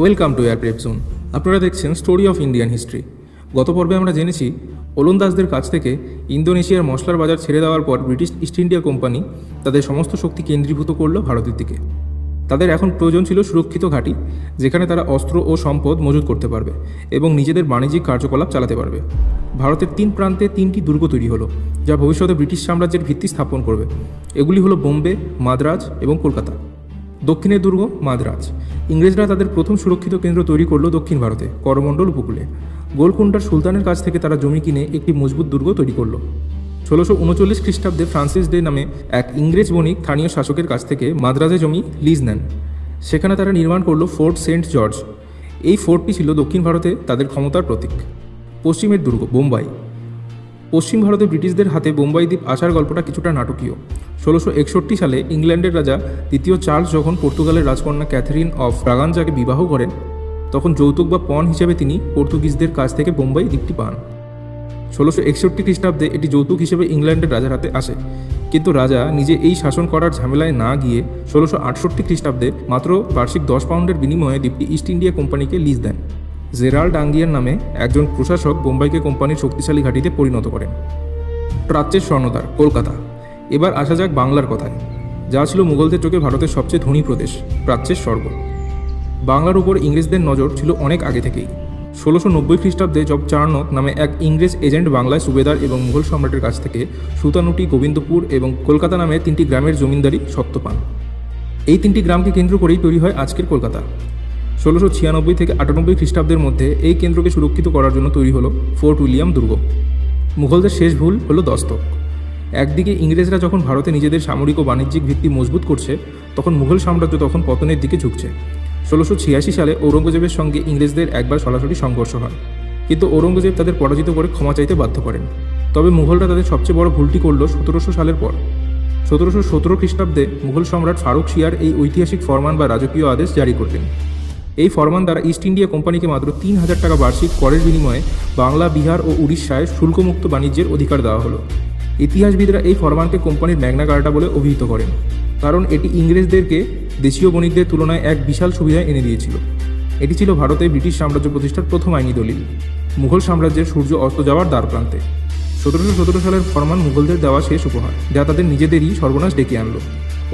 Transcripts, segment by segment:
Welcome to air zone আপনারা দেখছেন story of Indian history গত পর্বে আমরা জেনেছি ওলন্দাজদের কাছ থেকে ইন্দোনেশিয়ার মশলার বাজার ছেড়ে দেওয়ার পর ব্রিটিশ ইস্ট ইন্ডিয়া কোম্পানি তাদের সমস্ত শক্তি কেন্দ্রীভূত করল ভারতের দিকে। তাদের এখন প্রয়োজন ছিল সুরক্ষিত ঘাঁটি, যেখানে তারা অস্ত্র ও সম্পদ মজুত করতে পারবে এবং নিজেদের বাণিজ্যিক কার্যকলাপ চালাতে পারবে। ভারতের তিন প্রান্তে তিনটি দুর্গ তৈরি হলো, যা ভবিষ্যতে ব্রিটিশ সাম্রাজ্যের ভিত্তি স্থাপন করবে। এগুলি হলো বোম্বে, মাদ্রাজ এবং কলকাতা। দক্ষিণের দুর্গ, মাদ্রাজ। ইংরেজরা তাদের প্রথম সুরক্ষিত কেন্দ্র তৈরি করল দক্ষিণ ভারতে, করমণ্ডল উপকূলে। গোলকুন্ডার সুলতানের কাছ থেকে তারা জমি কিনে একটি মজবুত দুর্গ তৈরি করল। ষোলোশো উনচল্লিশ খ্রিস্টাব্দে ফ্রান্সিস ডে নামে এক ইংরেজ বণিক স্থানীয় শাসকের কাছ থেকে মাদ্রাজে জমি লিজ নেন। সেখানে তারা নির্মাণ করল ফোর্ট সেন্ট জর্জ। এই ফোর্টটি ছিল দক্ষিণ ভারতে তাদের ক্ষমতার প্রতীক। পশ্চিমের দুর্গ, বোম্বাই। পশ্চিম ভারতে ব্রিটিশদের হাতে বোম্বাই দ্বীপ আসার গল্পটা কিছুটা নাটকীয়। ষোলোশো একষট্টি সালে ইংল্যান্ডের রাজা দ্বিতীয় চার্লস যখন পর্তুগালের রাজকন্যা ক্যাথরিন অফ ব্রাগানজাকে বিবাহ করেন, তখন যৌতুক বা পণ হিসেবে তিনি পর্তুগিজদের কাছ থেকে বোম্বাই দ্বীপটি পান। ষোলোশো একষট্টি খ্রিস্টাব্দে এটি যৌতুক হিসেবে ইংল্যান্ডের রাজার হাতে আসে। কিন্তু রাজা নিজে এই শাসন করার ঝামেলায় না গিয়ে ষোলোশো আটষট্টি খ্রিস্টাব্দে মাত্র বার্ষিক দশ পাউন্ডের বিনিময়ে দ্বীপটি ইস্ট ইন্ডিয়া কোম্পানিকে লিজ দেন। জেরাল্ড আঙ্গিয়ার নামে একজন প্রশাসক বোম্বাইকে কোম্পানির শক্তিশালী ঘাঁটিতে পরিণত করেন। প্রাচ্যের স্বর্ণদ্বার কলকাতা। এবার আসা যাক বাংলার কথায়, যা ছিল মুঘলদের চোখে ভারতের সবচেয়ে ধনী প্রদেশ, প্রাচ্যের স্বর্গ। বাংলার উপর ইংরেজদের নজর ছিল অনেক আগে থেকেই। ষোলোশো নব্বই খ্রিস্টাব্দে জব চার্নক নামে এক ইংরেজ এজেন্ট বাংলায় সুবেদার এবং মুঘল সম্রাটের কাছ থেকে সুতানুটি গোবিন্দপুর এবং কলকাতা নামে তিনটি গ্রামের জমিনদারি সত্ত্ব পান। এই তিনটি গ্রামকে কেন্দ্র করেই তৈরি হয় আজকের কলকাতা। ষোলোশো ছিয়ানব্বই থেকে আটানব্বই খ্রিস্টাব্দের মধ্যে এই কেন্দ্রকে সুরক্ষিত করার জন্য তৈরি হলো ফোর্ট উইলিয়াম দুর্গ। মুঘলদের শেষ ভুল হলো দস্তক। একদিকে ইংরেজরা যখন ভারতে নিজেদের সামরিক ও বাণিজ্যিক ভিত্তি মজবুত করছে, তখন মুঘল সাম্রাজ্য তখন পতনের দিকে ঝুঁকছে। ষোলোশো ছিয়াশি সালে ঔরঙ্গজেবের সঙ্গে ইংরেজদের একবার সরাসরি সংঘর্ষ হয়। কিন্তু ঔরঙ্গজেব তাদের পরাজিত করে ক্ষমা চাইতে বাধ্য করেন। তবে মুঘলরা তাদের সবচেয়ে বড় ভুলটি করল সতেরোশো সালের পর। সতেরোশো সতেরো খ্রিস্টাব্দে মুঘল সম্রাট ফারুক শিয়ার এই ঐতিহাসিক ফরমান বা রাজকীয় আদেশ জারি করলেন। এই ফরমান দ্বারা ইস্ট ইন্ডিয়া কোম্পানিকে মাত্র তিন হাজার টাকা বার্ষিক করের বিনিময়ে বাংলা, বিহার ও উড়িষ্যায় শুল্কমুক্ত বাণিজ্যের অধিকার দেওয়া হলো। ইতিহাসবিদরা এই ফরমানকে কোম্পানির ম্যাগনা কার্টা বলে অভিহিত করেন, কারণ এটি ইংরেজদেরকে দেশীয় বণিকদের তুলনায় এক বিশাল সুবিধা এনে দিয়েছিল। এটি ছিল ভারতে ব্রিটিশ সাম্রাজ্য প্রতিষ্ঠার প্রথম আইনি দলিল। মুঘল সাম্রাজ্যের সূর্য অস্ত যাওয়ার দ্বার প্রান্তে। সতেরোশো সতেরো সালের ফরমান মুঘলদের দেওয়া শেষ উপহার, যা তাদের নিজেদেরই সর্বনাশ ডেকে আনলো।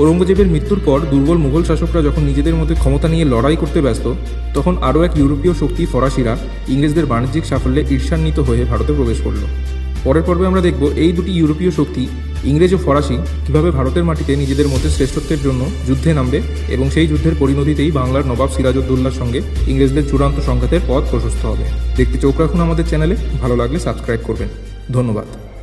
ঔরঙ্গজেবের মৃত্যুর পর দুর্বল মুঘল শাসকরা যখন নিজেদের মধ্যে ক্ষমতা নিয়ে লড়াই করতে ব্যস্ত, তখন আরও এক ইউরোপীয় শক্তি ফরাসিরা ইংরেজদের বাণিজ্যিক সাফল্যে ঈর্ষান্বিত হয়ে ভারতে প্রবেশ করল। পরের পর্বে আমরা দেখব এই দুটি ইউরোপীয় শক্তি, ইংরেজ ও ফরাসি, কীভাবে ভারতের মাটিতে নিজেদের মধ্যে শ্রেষ্ঠত্বের জন্য যুদ্ধে নামবে এবং সেই যুদ্ধের পরিণতিতেই বাংলার নবাব সিরাজউদ্দৌলার সঙ্গে ইংরেজদের চূড়ান্ত সংঘাতের পথ প্রশস্ত হবে। দেখতে চোখ রাখুন আমাদের চ্যানেলে, ভালো লাগলে সাবস্ক্রাইব করবেন। ধন্যবাদ।